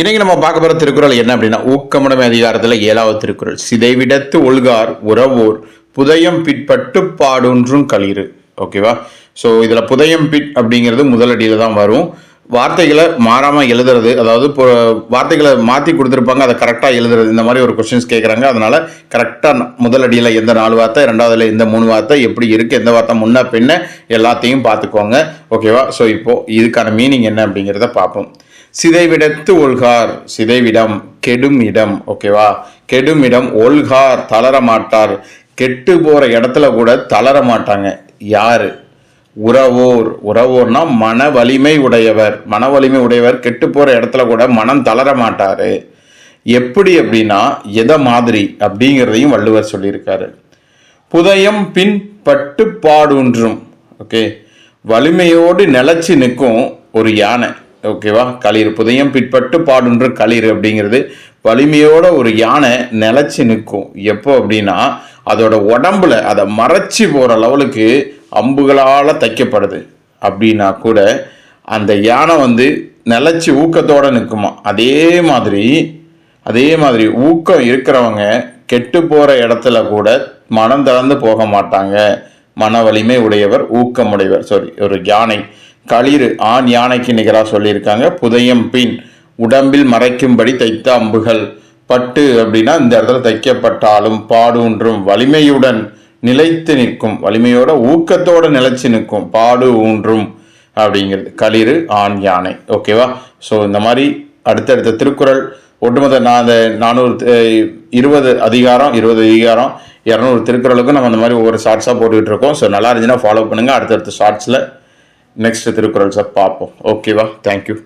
இன்னைக்கு நம்ம பார்க்க போகிற திருக்குறள் என்ன அப்படின்னா ஊக்கமுடைமை அதிகாரத்தில் ஏழாவது திருக்குறள். சிதைவிடத்து ஒழுகார் உறவோர் புதயம் பிற்பட்டு பாடொன்றும் களிறு. ஓகேவா ஸோ இதில் புதயம் பிட் அப்படிங்கிறது முதலடியில் தான் வரும். வார்த்தைகளை மாறாமல் எழுதுறது அதாவது இப்போ வார்த்தைகளை மாற்றி கொடுத்துருப்பாங்க அதை கரெக்டாக எழுதுறது இந்த மாதிரி ஒரு கொஸ்டின்ஸ் கேட்குறாங்க அதனால கரெக்டாக முதலடியில் எந்த நாலு வார்த்தை ரெண்டாவதுல எந்த மூணு வார்த்தை எப்படி இருக்குது எந்த வார்த்தை முன்ன பின்ன எல்லாத்தையும் பார்த்துக்கோங்க ஓகேவா ஸோ இப்போது இதுக்கான மீனிங் என்ன அப்படிங்கிறத பார்ப்போம். சிதைவிடத்து ஒல்கார் சிதைவிடம் கெடும் இடம் ஓகேவா? கெடும் இடம் ஒல்கார் தளர மாட்டார். கெட்டு போற இடத்துல கூட தளர மாட்டாங்க. யாரு? உறவோர். உறவோர்னா மன வலிமை உடையவர். மன வலிமை உடையவர் கெட்டு போற இடத்துல கூட மனம் தளர மாட்டார். எப்படி அப்படின்னா எதை மாதிரி அப்படிங்கிறதையும் வள்ளுவர் சொல்லியிருக்காரு. புதயம் பின் பட்டு பாடுன்றும். ஓகே? வலிமையோடு நிலச்சி நிற்கும் ஒரு யானை. ஓகேவா களிர் புதயம் பிற்பட்டு பாடுன்ற களிர் அப்படிங்கிறது வலிமையோட ஒரு யானை நிலைச்சு நிற்கும். எப்போ அப்படின்னா அதோட உடம்புல அதை மறைச்சி போகிற லெவலுக்கு அம்புகளால் தைக்கப்படுது. அப்படின்னா கூட அந்த யானை வந்து நிலச்சி ஊக்கத்தோடு நிற்குமா? அதே மாதிரி அதே மாதிரி ஊக்கம் இருக்கிறவங்க கெட்டு போகிற இடத்துல கூட மனம் தளர்ந்து போக மாட்டாங்க. மன வலிமை உடையவர் ஊக்கமுடையவர். சாரி ஒரு யானை. களிறு ஆண் யானைக்கு நிகராக சொல்லியிருக்காங்க. புதையம் பின் உடம்பில் மறைக்கும்படி தைத்த அம்புகள். பட்டு அப்படின்னா இந்த இடத்துல தைக்கப்பட்டாலும் பாடூன்றும் வலிமையுடன் நிலைத்து நிற்கும். வலிமையோட ஊக்கத்தோட நிலைச்சு நிற்கும். பாடு ஊன்றும் அப்படிங்கிறது. களிறு ஆண் யானை ஓகேவா ஸோ இந்த மாதிரி அடுத்தடுத்த திருக்குறள் ஒட்டுமொத்த நான் அந்த நானூறு இருபது அதிகாரம் இருபது அதிகாரம் இரநூறு திருக்குறளுக்கும் நம்ம அந்த மாதிரி ஒவ்வொரு ஷார்ட்ஸாக போட்டுக்கிட்டு இருக்கோம். ஸோ நல்லா இருந்துச்சுன்னா ஃபாலோ பண்ணுங்கள் அடுத்தடுத்த ஷார்ட்ஸில் நெக்ஸ்ட் திருக்குறள்ஸை பார்ப்போம் ஓகேவா தேங்க்யூ